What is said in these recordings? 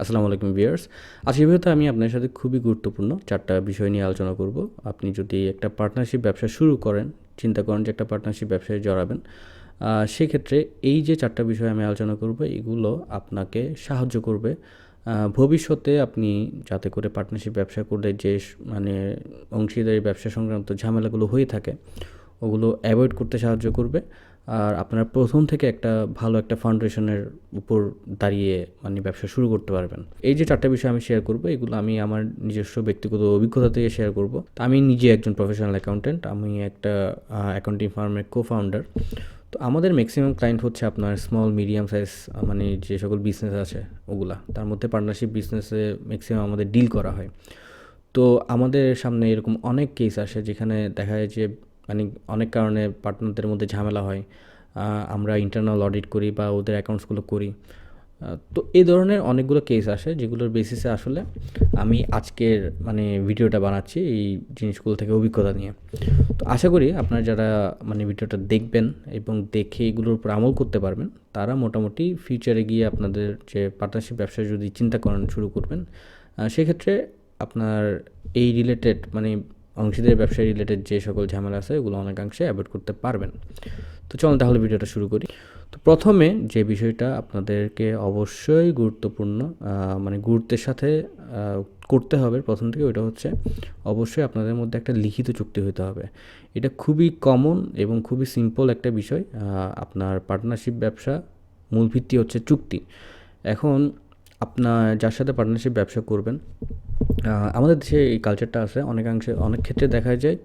আসসালামু আলাইকুম ভিউয়ার্স। আজকের ভিডিওতে আমি আপনার সাথে খুবই গুরুত্বপূর্ণ চারটা বিষয় নিয়ে আলোচনা করব। আপনি যদি একটা পার্টনারশিপ ব্যবসা শুরু করেন, চিন্তা করেন যে একটা পার্টনারশিপ ব্যবসায় জড়াবেন সেক্ষেত্রে এই যে চারটা বিষয় আমি আলোচনা করব, এগুলো আপনাকে সাহায্য করবে। ভবিষ্যতে আপনি যাতে করে পার্টনারশিপ ব্যবসা করলে যে মানে অংশীদারি ব্যবসা সংক্রান্ত ঝামেলাগুলো হয়ে থাকে, ওগুলো অ্যাভয়েড করতে সাহায্য করবে। আর আপনারা প্রথম থেকে একটা ভালো একটা ফাউন্ডেশনের উপর দাঁড়িয়ে মানে ব্যবসা শুরু করতে পারবেন। এই যে চারটা বিষয় আমি শেয়ার করব, এগুলো আমি আমার নিজস্ব ব্যক্তিগত অভিজ্ঞতা থেকে শেয়ার করব। তো আমি নিজে একজন প্রফেশনাল অ্যাকাউন্টেন্ট আমি একটা অ্যাকাউন্টিং ফার্মের কো ফাউন্ডার তো আমাদের ম্যাক্সিমাম ক্লায়েন্ট হচ্ছে আপনার স্মল মিডিয়াম সাইজ মানে যে সকল বিজনেস আছে ওগুলা। তার মধ্যে পার্টনারশিপ বিজনেসে ম্যাক্সিমাম আমাদের ডিল করা হয়। তো আমাদের সামনে এরকম অনেক কেস আসে যেখানে দেখা যায় যে মানে অনেক কারণে পার্টনারদের মধ্যে ঝামেলা হয় আমরা ইন্টারনাল অডিট করি বা ওদের অ্যাকাউন্টসগুলো করি। তো এই ধরনের অনেকগুলো কেস আসে যেগুলোর বেসিসে আসলে আমি আজকের মানে ভিডিওটা বানাচ্ছি এই জিনিসগুলো থেকে অভিজ্ঞতা নিয়ে। তো আশা করি আপনারা যারা মানে ভিডিওটা দেখবেন এবং দেখে এগুলোর উপর আমল করতে পারবেন, তারা মোটামুটি ফিউচারে গিয়ে আপনাদের যে পার্টনারশিপ ব্যবসা যদি চিন্তা করেন শুরু করবেন সেক্ষেত্রে আপনার এই রিলেটেড মানে অংশীদারি ব্যবসা রিলেটেড যে সকল ঝামেলা আছে, ওগুলো অনেকাংশে অ্যাভয়েড করতে পারবেন। তো চলুন তাহলে ভিডিওটা শুরু করি। তো প্রথমে যে বিষয়টা আপনাদেরকে অবশ্যই গুরুত্বপূর্ণ মানে গুরুত্বের সাথে করতে হবে প্রথম থেকে, ওইটা হচ্ছে অবশ্যই আপনাদের মধ্যে একটা লিখিত চুক্তি হতে হবে। এটা খুবই কমন এবং খুবই সিম্পল একটা বিষয় আপনার পার্টনারশিপ ব্যবসা মূল ভিত্তি হচ্ছে চুক্তি। এখন আপনার, যার সাথে পার্টনারশিপ ব্যবসা করবেন আমাদের দেশে এই কালচারটা আছে। অনেকাংশে, অনেক ক্ষেত্রে দেখা যায়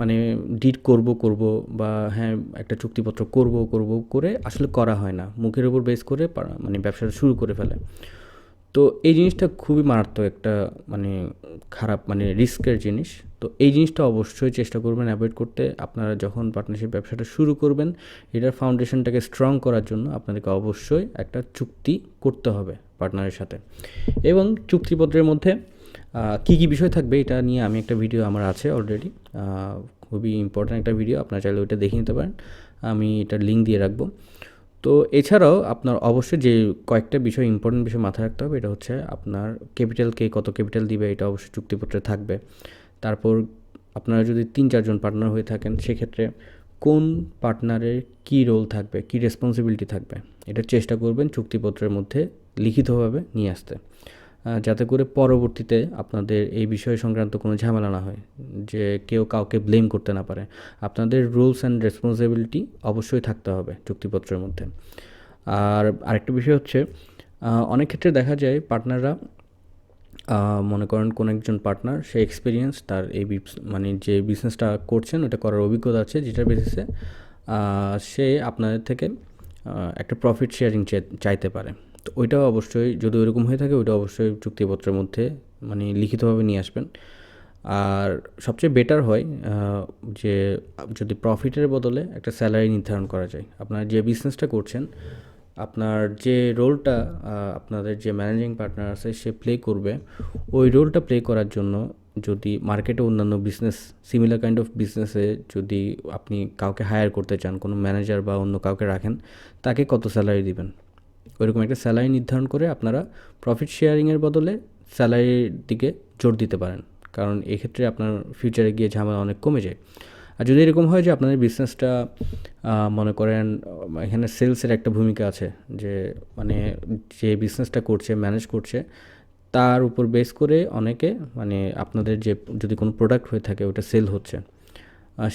মানে ডিড করব করব বা হ্যাঁ একটা চুক্তিপত্র করব করব করে আসলে করা হয় না। মুখের উপর বেস করে মানে ব্যবসাটা শুরু করে ফেলে। তো এই জিনিসটা খুবই মারাত্মক একটা মানে খারাপ মানে রিস্কের জিনিস। তো এই জিনিসটা অবশ্যই চেষ্টা করবেন অ্যাভয়েড করতে। আপনারা যখন পার্টনারশিপ ব্যবসাটা শুরু করবেন, এটার ফাউন্ডেশনটাকে স্ট্রং করার জন্য আপনাদেরকে অবশ্যই একটা চুক্তি করতে হবে। পার্টনারের সাথে। এবং চুক্তিপত্রের মধ্যে কী কী বিষয় থাকবে এটা নিয়ে আমি একটা ভিডিও আমার আছে অলরেডি খুবই ইম্পর্ট্যান্ট একটা ভিডিও আপনারা চাইলে ওইটা দেখে নিতে পারেন। আমি এটার লিঙ্ক দিয়ে রাখব। তো এছাড়াও আপনার অবশ্যই যে কয়েকটা বিষয় ইম্পর্টেন্ট বিষয় মাথায় রাখতে হবে, এটা হচ্ছে আপনার ক্যাপিটালকে কত ক্যাপিটাল দিবে, এটা অবশ্যই চুক্তিপত্রে থাকবে। তারপর আপনারা যদি তিন চারজন পার্টনার হয়ে থাকেন, সেক্ষেত্রে কোন পার্টনারের কী রোল থাকবে, কী রেসপন্সিবিলিটি থাকবে, এটা চেষ্টা করবেন চুক্তিপত্রের মধ্যে লিখিতভাবে নিয়ে আসতে। যাতে করে পরবর্তীতে আপনাদের এই বিষয় সংক্রান্ত কোনো ঝামেলা না হয়, যে কেউ কাউকে ব্লেম করতে না পারে। আপনাদের রুলস অ্যান্ড রেসপন্সিবিলিটি অবশ্যই থাকতে হবে চুক্তিপত্রের মধ্যে। আর আরেকটা বিষয় হচ্ছে অনেক ক্ষেত্রে দেখা যায় পার্টনাররা মনে করেন কোন একজন পার্টনার সে এক্সপিরিয়েন্স তার এই মানে যে বিজনেসটা করছেন, ওটা করার অভিজ্ঞতা আছে, যেটার বেসিসে সে আপনাদের থেকে একটা প্রফিট শেয়ারিং চাইতে পারে। তো ওইটাও অবশ্যই, যদি ওইরকম হয়ে থাকে ওইটা অবশ্যই চুক্তিপত্রের মধ্যে মানে লিখিতভাবে নিয়ে আসবেন। আর সবচেয়ে বেটার হয় যে যদি প্রফিটের বদলে একটা স্যালারি নির্ধারণ করা যায়। আপনার যে বিজনেসটা করছেন, আপনার যে রোলটা আপনাদের যে ম্যানেজিং পার্টনার আছে, সে প্লে করবে। ওই রোলটা প্লে করার জন্য যদি মার্কেটে অন্যান্য বিজনেস সিমিলার কাইন্ড অফ বিজনেসে যদি আপনি কাউকে হায়ার করতে চান, কোনো ম্যানেজার বা অন্য কাউকে রাখেন, তাকে কত স্যালারি দিবেন? ওইরকম একটা স্যালারি নির্ধারণ করে আপনারা প্রফিট শেয়ারিংয়ের বদলে স্যালারির দিকে জোর দিতে পারেন। কারণ এক্ষেত্রে আপনার ফিউচারে গিয়ে ঝামেলা অনেক কমে যায়। আর যদি এরকম হয় যে আপনাদের বিজনেসটা মনে করেন, এখানে সেলসের একটা ভূমিকা আছে যে মানে যে বিজনেসটা করছে ম্যানেজ করছে, তার উপর বেস করে অনেকে মানে আপনাদের যে, যদি কোনো প্রোডাক্ট হয়ে থাকে, ওটা সেল হচ্ছে।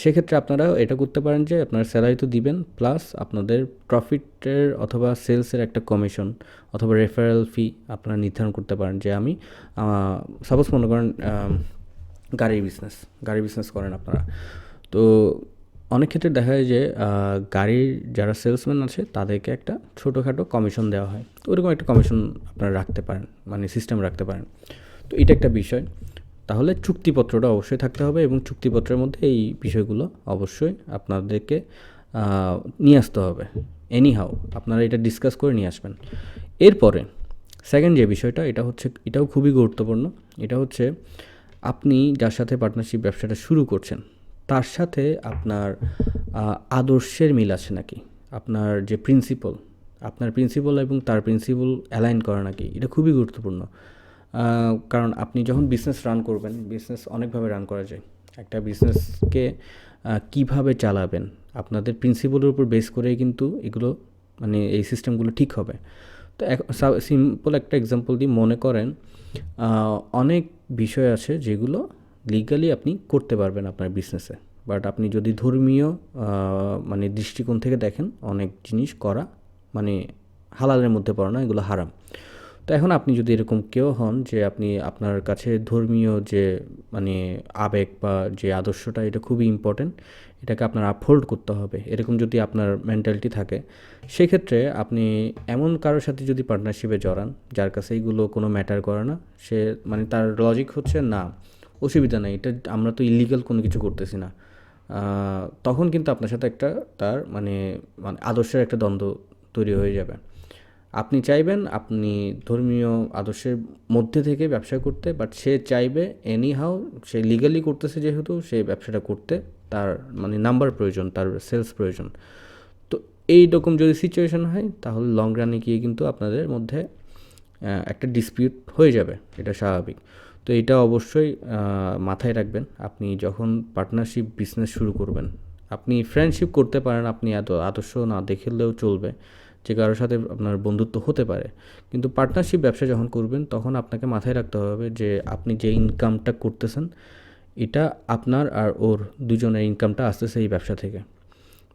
সেক্ষেত্রে আপনারা এটা করতে পারেন যে আপনার স্যালারি তো দিবেন প্লাস আপনাদের প্রফিটের অথবা সেলসের একটা কমিশন অথবা রেফারেল ফি আপনারা নির্ধারণ করতে পারেন যে আমি সাপোজ মনে করেন গাড়ির বিজনেস গাড়ির বিজনেস করেন আপনারা। তো অনেক ক্ষেত্রে দেখা যায় যে গাড়ির যারা সেলসম্যান আছে তাদেরকে একটা ছোটোখাটো কমিশন দেওয়া হয়। তো ওরকম একটা কমিশন আপনারা রাখতে পারেন মানে সিস্টেম রাখতে পারেন। তো এটা একটা বিষয়। তাহলে চুক্তিপত্রটা অবশ্যই থাকতে হবে এবং চুক্তিপত্রের মধ্যে এই বিষয়গুলো অবশ্যই আপনাদেরকে নিয়ে আসতে হবে। এনি হাউ আপনারা এটা ডিসকাস করে নিয়ে আসবেন। এরপরে সেকেন্ড যে বিষয়টা, এটা হচ্ছে, এটাও খুবই গুরুত্বপূর্ণ। এটা হচ্ছে, আপনি যার সাথে পার্টনারশিপ ব্যবসাটা শুরু করছেন, তার সাথে আপনার আদর্শের মিল আছে নাকি? আপনার যে প্রিন্সিপাল আপনার প্রিন্সিপাল এবং তার প্রিন্সিপাল অ্যালাইন করা নাকি? এটা খুবই গুরুত্বপূর্ণ। কারণ আপনি যখন বিজনেস রান করবেন বিজনেস অনেকভাবে রান করা যায়। একটা বিজনেসকে কীভাবে চালাবেন, আপনাদের প্রিন্সিপালের উপর বেস করেই কিন্তু এগুলো মানে এই সিস্টেমগুলো ঠিক হবে। তো সিম্পল একটা এক্সাম্পল দিয়ে মনে করেন অনেক বিষয় আছে যেগুলো লিগালি আপনি করতে পারবেন আপনার বিজনেসে বাট আপনি যদি ধর্মীয় মানে দৃষ্টিকোণ থেকে দেখেন, অনেক জিনিস করা মানে হালালের মধ্যে পড়ে না, এগুলো হারাম। তো এখন আপনি যদি এরকম কেউ হন যে আপনি আপনার কাছে ধর্মীয় যে মানে আবেগ বা যে আদর্শটা, এটা খুবই ইম্পর্ট্যান্ট এটাকে আপনার আপহোল্ড করতে হবে। এরকম যদি আপনার মেন্টালিটি থাকে, সেক্ষেত্রে আপনি এমন কারোর সাথে যদি পার্টনারশিপে জড়ান, যার কাছে এইগুলো কোনো ম্যাটার করে না, সে মানে তার লজিক হচ্ছে না, অসুবিধা নেই, এটা আমরা তো ইলিগাল কোনো কিছু করতেছি না। তখন কিন্তু আপনার সাথে একটা তার মানে মানে আদর্শের একটা দ্বন্দ্ব তৈরি হয়ে যাবে। আপনি চাইবেন আপনি ধর্মীয় আদর্শের মধ্যে থেকে ব্যবসা করতে বাট সে চাইবে এনি হাউ সে লিগালি করতেছে যেহেতু, সে ব্যবসাটা করতে, তার মানে নাম্বার প্রয়োজন, তার সেলস প্রয়োজন। তো এই রকম যদি সিচুয়েশন হয়, তাহলে লং রানে গিয়ে কিন্তু আপনাদের মধ্যে একটা ডিসপিউট হয়ে যাবে, এটা স্বাভাবিক। তো এটা অবশ্যই মাথায় রাখবেন, আপনি যখন পার্টনারশিপ বিজনেস শুরু করবেন, আপনি ফ্রেন্ডশিপ করতে পারেন, আপনি এত আদর্শ না দেখলেও চলবে যে কারোর সাথে আপনার বন্ধুত্ব হতে পারে। কিন্তু পার্টনারশিপ ব্যবসা যখন করবেন, তখন আপনাকে মাথায় রাখতে হবে যে আপনি যে ইনকামটা করতেছেন, এটা আপনার আর ওর দুজনের ইনকামটা আসতেছে এই ব্যবসা থেকে।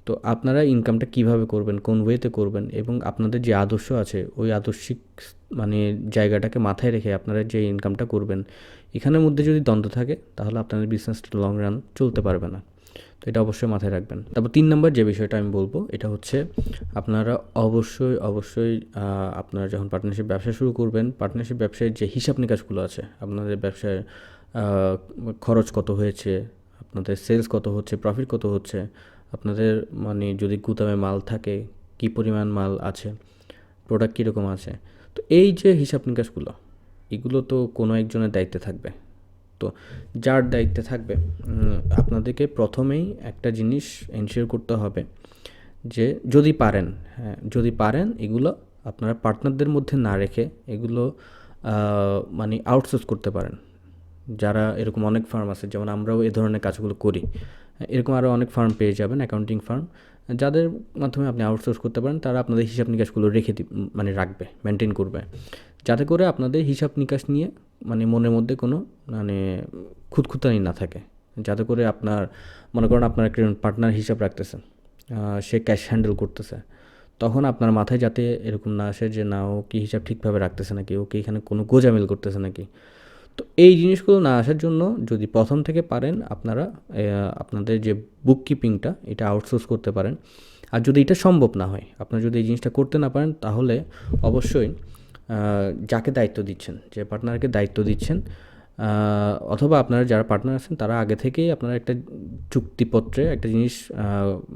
তো আপনারা ইনকামটা কীভাবে করবেন, কোন ওয়েতে করবেন এবং আপনাদের যে আদর্শ আছে, ওই আদর্শিক মানে জায়গাটাকে মাথায় রেখে আপনারা যে ইনকামটা করবেন, এখানের মধ্যে যদি দ্বন্দ্ব থাকে, তাহলে আপনাদের বিজনেসটা লং রান চলতে পারবে না। তো এটা অবশ্যই মাথায় রাখবেন। তারপর তিন নম্বর যে বিষয়টা আমি বলব, এটা হচ্ছে আপনারা অবশ্যই অবশ্যই আপনারা যখন পার্টনারশিপ ব্যবসা শুরু করবেন পার্টনারশিপ ব্যবসায় যে হিসাব নিকাশগুলো আছে, আপনাদের ব্যবসায় খরচ কত হয়েছে, আপনাদের সেলস কত হচ্ছে প্রফিট কত হচ্ছে, আপনাদের মানে যদি গুদামে মাল থাকে, কী পরিমাণ মাল আছে প্রোডাক্ট কীরকম আছে, তো এই যে হিসাব নিকাশগুলো, এগুলো তো কোনো একজনের দায়িত্বে থাকবে। তো যার দায়িত্বে থাকবে আপনাদেরকে প্রথমেই একটা জিনিস এনশিওর করতে হবে যে যদি পারেন হ্যাঁ যদি পারেন এগুলো আপনারা পার্টনারদের মধ্যে না রেখে এগুলো মানে আউটসোর্স করতে পারেন। যারা এরকম অনেক ফার্ম আছে, যেমন আমরাও এ ধরনের কাজগুলো করি এরকম আরও অনেক ফার্ম পেয়ে যাবেন অ্যাকাউন্টিং ফার্ম। যাদের মাধ্যমে আপনি আউটসোর্স করতে পারেন, তারা আপনাদের হিসাব নিকাশগুলো রেখে মানে রাখবে মেনটেন করবে। যাতে করে আপনাদের হিসাব নিকাশ নিয়ে মানে মনের মধ্যে কোনো মানে খুঁতখুতানি না থাকে। যাতে করে আপনার, মনে করেন আপনার একটা পার্টনার হিসাব রাখতেছেন সে ক্যাশ হ্যান্ডেল করতেছে। তখন আপনার মাথায় যাতে এরকম না আসে যে না, ও কি হিসাব ঠিকভাবে রাখতেছে নাকি? ও কি এখানে কোনো গোজামিল করতেছে নাকি? তো এই জিনিসগুলো না আসার জন্য যদি প্রথম থেকে পারেন আপনারা আপনাদের যে বুক কিপিংটা এটা আউটসোর্স করতে পারেন। আর যদি এটা সম্ভব না হয়, আপনারা যদি এই জিনিসটা করতে না পারেন, তাহলে অবশ্যই যাকে দায়িত্ব দিচ্ছেন, যে পার্টনারকে দায়িত্ব দিচ্ছেন অথবা আপনারা যারা পার্টনার আছেন, তারা আগে থেকেই আপনারা একটা চুক্তিপত্রে একটা জিনিস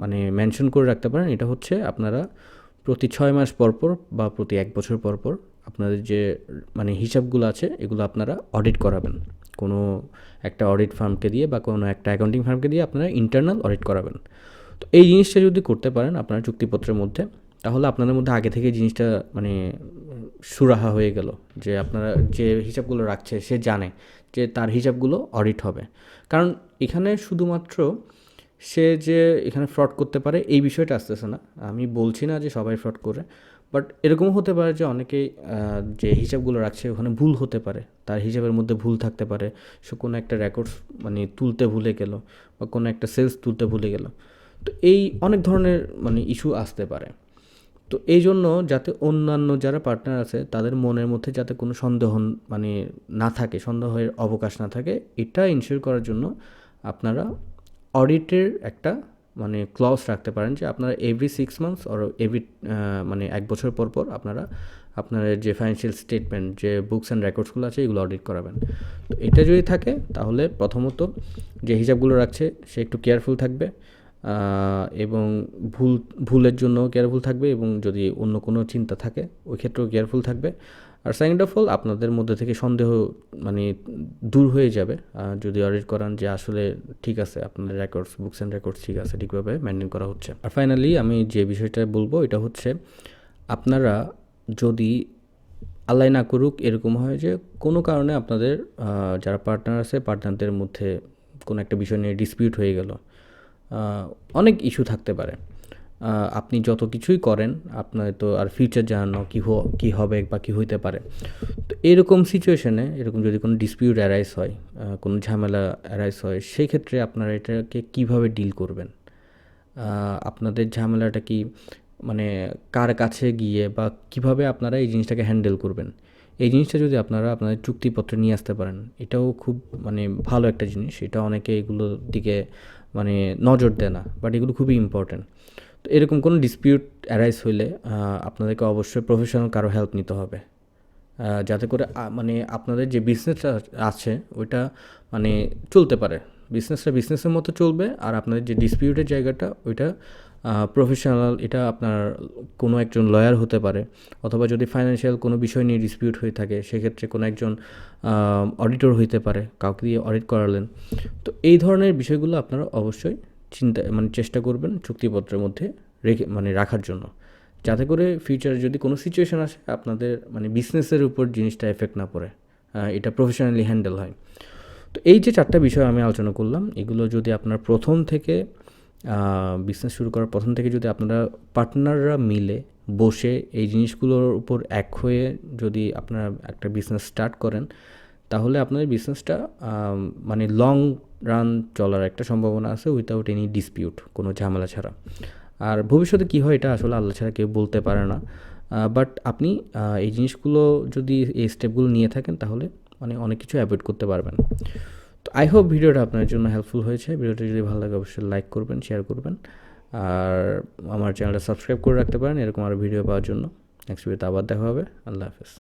মানে মেনশন করে রাখতে পারেন। এটা হচ্ছে আপনারা প্রতি ছয় মাস পর পর বা প্রতি এক বছর পর পর আপনাদের যে মানে হিসাবগুলো আছে, এগুলো আপনারা অডিট করাবেন। কোনো একটা অডিট ফার্মকে দিয়ে বা কোনো একটা অ্যাকাউন্টিং ফার্মকে দিয়ে আপনারা ইন্টারনাল অডিট করাবেন। তো এই জিনিসটা যদি করতে পারেন আপনার চুক্তিপত্রের মধ্যে, তাহলে আপনাদের মধ্যে আগে থেকে জিনিসটা মানে সুরাহা হয়ে গেল যে আপনারা যে হিসাবগুলো রাখছে সে জানে যে তার হিসাবগুলো অডিট হবে। কারণ এখানে শুধুমাত্র সে যে এখানে ফ্রড করতে পারে এই বিষয়টা আসতেছে না। আমি বলছি না যে সবাই ফ্রড করে বাট এরকমও হতে পারে যে অনেকেই যে হিসাবগুলো রাখছে ওখানে ভুল হতে পারে। তার হিসাবের মধ্যে ভুল থাকতে পারে। সে কোনো একটা রেকর্ডস মানে তুলতে ভুলে গেল বা কোনো একটা সেলস তুলতে ভুলে গেল। তো এই অনেক ধরনের মানে ইস্যু আসতে পারে। তো এই জন্য যাতে অন্যান্য যারা পার্টনার আছে, তাদের মনের মধ্যে যাতে কোনো সন্দেহ মানে না থাকে, সন্দেহের অবকাশ না থাকে, এটা ইনশিওর করার জন্য আপনারা অডিটের একটা মানে ক্লজ রাখতে পারেন যে আপনারা every six months or every মানে এক বছর পর পর আপনারা, আপনার যে ফাইন্যান্সিয়াল স্টেটমেন্ট যে বুকস অ্যান্ড রেকর্ডসগুলো আছে, এগুলো অডিট করাবেন। তো এটা যদি থাকে, তাহলে প্রথমত যে হিসাবগুলো রাখছে, সে একটু কেয়ারফুল থাকবে। এবং ভুল, ভুলের জন্য কেয়ারফুল থাকবে এবং যদি অন্য কোনো চিন্তা থাকে, ওই ক্ষেত্রেও কেয়ারফুল থাকবে। আর সেকেন্ড অফ অল আপনাদের মধ্যে থেকে সন্দেহ মানে দূর হয়ে যাবে। যদি অডিট করান যে আসলে ঠিক আছে, আপনাদের রেকর্ডস বুকস অ্যান্ড রেকর্ডস ঠিক আছে, ঠিকভাবে মেনটেন করা হচ্ছে। আর ফাইনালি আমি যে বিষয়টা বলব, এটা হচ্ছে আপনারা যদি আল্লাহ না করুক, এরকম হয় যে কোনো কারণে আপনাদের যারা পার্টনার আছে পার্টনারদের মধ্যে কোনো একটা বিষয় নিয়ে ডিসপিউট হয়ে গেল। অনেক ইস্যু থাকতে পারে। আপনি যত কিছুই করেন, আপনার তো আর ফিউচার জানানো কী হ- কী হবে বা কী হইতে পারে। তো এরকম সিচুয়েশনে এরকম যদি কোনো ডিসপিউট অ্যারাইজ হয় কোনো ঝামেলা অ্যারাইজ হয় সেই ক্ষেত্রে আপনারা এটাকে কীভাবে ডিল করবেন? আপনাদের ঝামেলাটা কি মানে কার কাছে গিয়ে বা কীভাবে আপনারা এই জিনিসটাকে হ্যান্ডেল করবেন? এই জিনিসটা যদি আপনারা আপনাদের চুক্তিপত্রে নিয়ে আসতে পারেন, এটাও খুব মানে ভালো একটা জিনিস। এটা অনেকে এগুলোর দিকে মানে নজর দেয় না বাট এগুলো খুবই ইম্পর্ট্যান্ট তো এরকম কোনো ডিসপিউট অ্যারাইজ হইলে আপনাদেরকে অবশ্যই প্রফেশনাল কারও হেল্প নিতে হবে। যাতে করে মানে আপনাদের যে বিজনেসটা আছে, ওইটা মানে চলতে পারে। বিজনেসটা বিজনেসের মতো চলবে আর আপনাদের যে ডিসপিউটের জায়গাটা, ওইটা প্রফেশনাল এটা আপনার কোনো একজন লয়ার হতে পারে। অথবা যদি ফাইন্যান্সিয়াল কোনো বিষয় নিয়ে ডিসপিউট হয়ে থাকে, সেক্ষেত্রে কোনো একজন অডিটর হইতে পারে, কাউকে দিয়ে অডিট করালেন। তো এই ধরনের বিষয়গুলো আপনারা অবশ্যই চিন্তা মানে চেষ্টা করবেন চুক্তিপত্রের মধ্যে রেখে মানে রাখার জন্য। যাতে করে ফিউচারে যদি কোনো সিচুয়েশন আসে, আপনাদের মানে বিজনেসের উপর জিনিসটা এফেক্ট না পড়ে। এটা প্রফেশনালি হ্যান্ডেল হয়। তো এই যে চারটা বিষয় আমি আলোচনা করলাম, এগুলো যদি আপনার প্রথম থেকে বিজনেস শুরু করার প্রথম থেকে যদি আপনারা পার্টনাররা মিলে বসে এই জিনিসগুলোর উপর এক হয়ে যদি আপনারা একটা বিজনেস স্টার্ট করেন, তাহলে আপনাদের বিজনেসটা মানে লং রান চলার একটা সম্ভাবনা আছে উইথাউট এনি ডিসপিউট কোনো ঝামেলা ছাড়া। আর ভবিষ্যতে কী হয় এটা আসলে আল্লাহ ছাড়া কেউ বলতে পারে না। বাট আপনি এই জিনিসগুলো যদি এই স্টেপগুলো নিয়ে থাকেন তাহলে মানে অনেক কিছু অ্যাভয়েড করতে পারবেন। তো আই হোপ ভিডিওটা আপনার জন্য হেল্পফুল হয়েছে। ভিডিওটা যদি ভালো লাগে, অবশ্যই লাইক করবেন শেয়ার করবেন। আর আমার চ্যানেলটা সাবস্ক্রাইব করে রাখতে পারেন, এরকম আরও ভিডিও পাওয়ার জন্য। নেক্সট ভিডিওতে আবার দেখা হবে। আল্লাহ হাফেজ।